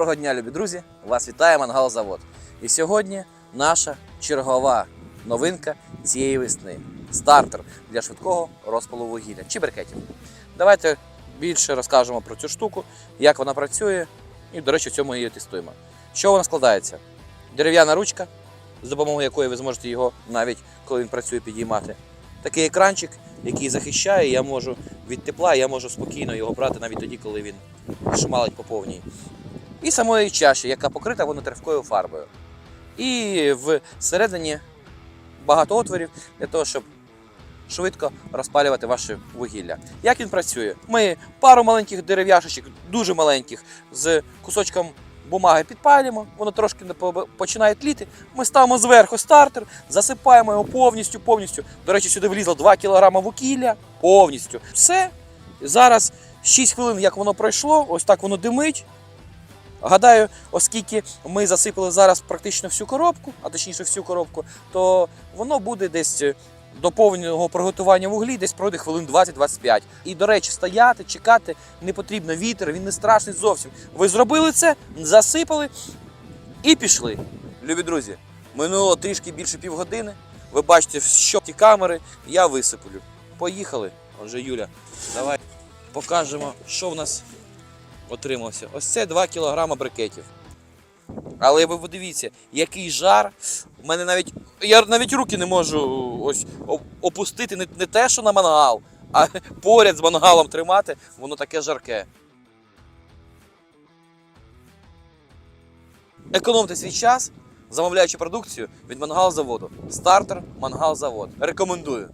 Доброго дня, любі друзі! Вас вітає Мангал Завод. І сьогодні наша чергова новинка цієї весни стартер для швидкого розпалу вугілля чи брикетів. Давайте більше розкажемо про цю штуку, як вона працює, і, до речі, в цьому її тестуємо. Що вона складається? Дерев'яна ручка, з допомогою якої ви зможете його навіть коли він працює підіймати. Такий екранчик, який захищає, я можу від тепла, я можу спокійно його брати навіть тоді, коли він шмалить по повній. І самої чаші, яка покрита вонотривкою фарбою. І всередині багато отворів для того, щоб швидко розпалювати ваше вугілля. Як він працює? Ми пару маленьких дерев'яшечок, дуже маленьких, з кусочком бумаги підпалюємо, воно трошки починає тліти. Ми ставимо зверху стартер, засипаємо його повністю, повністю. До речі, сюди влізло 2 кг вугілля, повністю. Все. Зараз 6 хвилин, як воно пройшло, ось так воно димить. Гадаю, оскільки ми засипали зараз практично всю коробку, а точніше всю коробку, то воно буде десь е, до повного приготування вуглі, десь пройде хвилин 20-25. І, до речі, стояти, чекати не потрібно вітер, він не страшний зовсім. Ви зробили це, засипали і пішли. Любі друзі, минуло трішки більше півгодини. Ви бачите, що ті камери, я висиплю. Поїхали. Отже, Юля, давай покажемо, що в нас отримався. Ось це 2 кг брикетів. Але ви подивіться, який жар. У мене навіть. Я навіть руки не можу ось опустити не, не те, що на мангал, а поряд з мангалом тримати, воно таке жарке. Економте свій час, замовляючи продукцію від мангал заводу. Стартер мангал завод. Рекомендую.